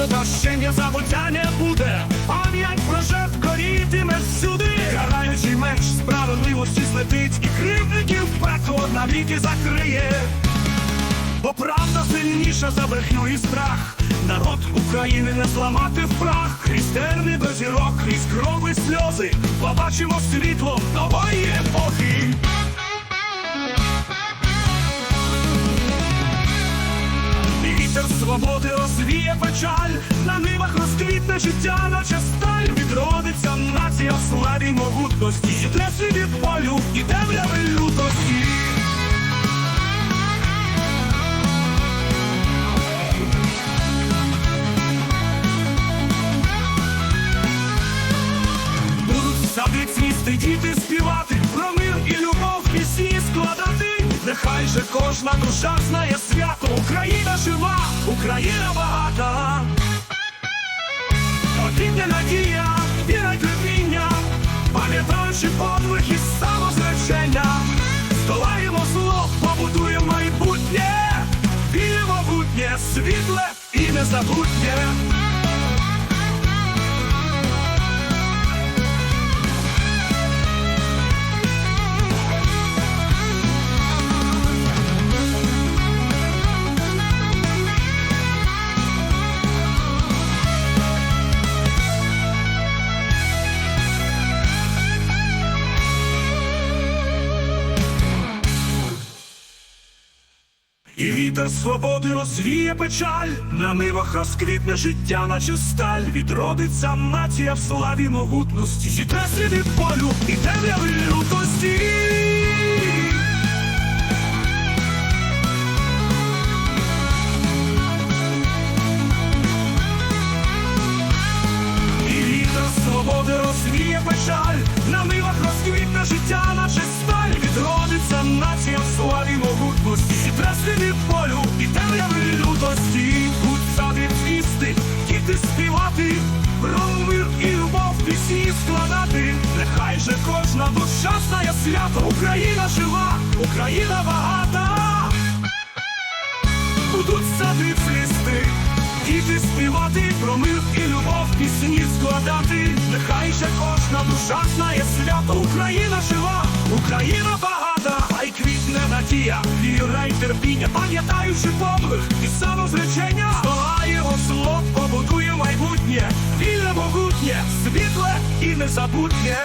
до прощення забуття не буде. Пам'ять про жертв корітиме всюди. Караючий меч справедливості злетить і кривдників пекло навіки закриє. Бо правда сильніша за брехню і страх. Народ України не зламати в прах. Крізь терни до зірок, крізь крови сльози. Побачимо світло нової свободи розвіє печаль, на нивах розквітне життя, наче сталь. Відродиться нація в славі могутності, Іде від полю і темряви лютості. Нехай же кожна душа знає свято, Україна жива, Україна багата. Потрібна надія, віра й терпіння, пам'ятаючи подвиг і самозречення. Здолаємо зло, побудуємо майбутнє, вільне могутнє, світле і незабутнє. І вітер свободи розвіє печаль, на нивах розквітне життя, наче сталь, відродиться нація в славі могутності, Зітре сліди полю і темряви лютості. І вітер свободи розвіє печаль, про мир і любов пісні складати, нехай же кожна душа знає свято, Україна жива, Україна багата. Будуть сади цвісти, діти співати про мир і любов пісні складати. Нехай же кожна душа знає свято, Україна жива, Україна багата, хай квітне надія, віра й терпіння, пам'ятаючи подвиг і самозречення, вільне світле і незабутнє.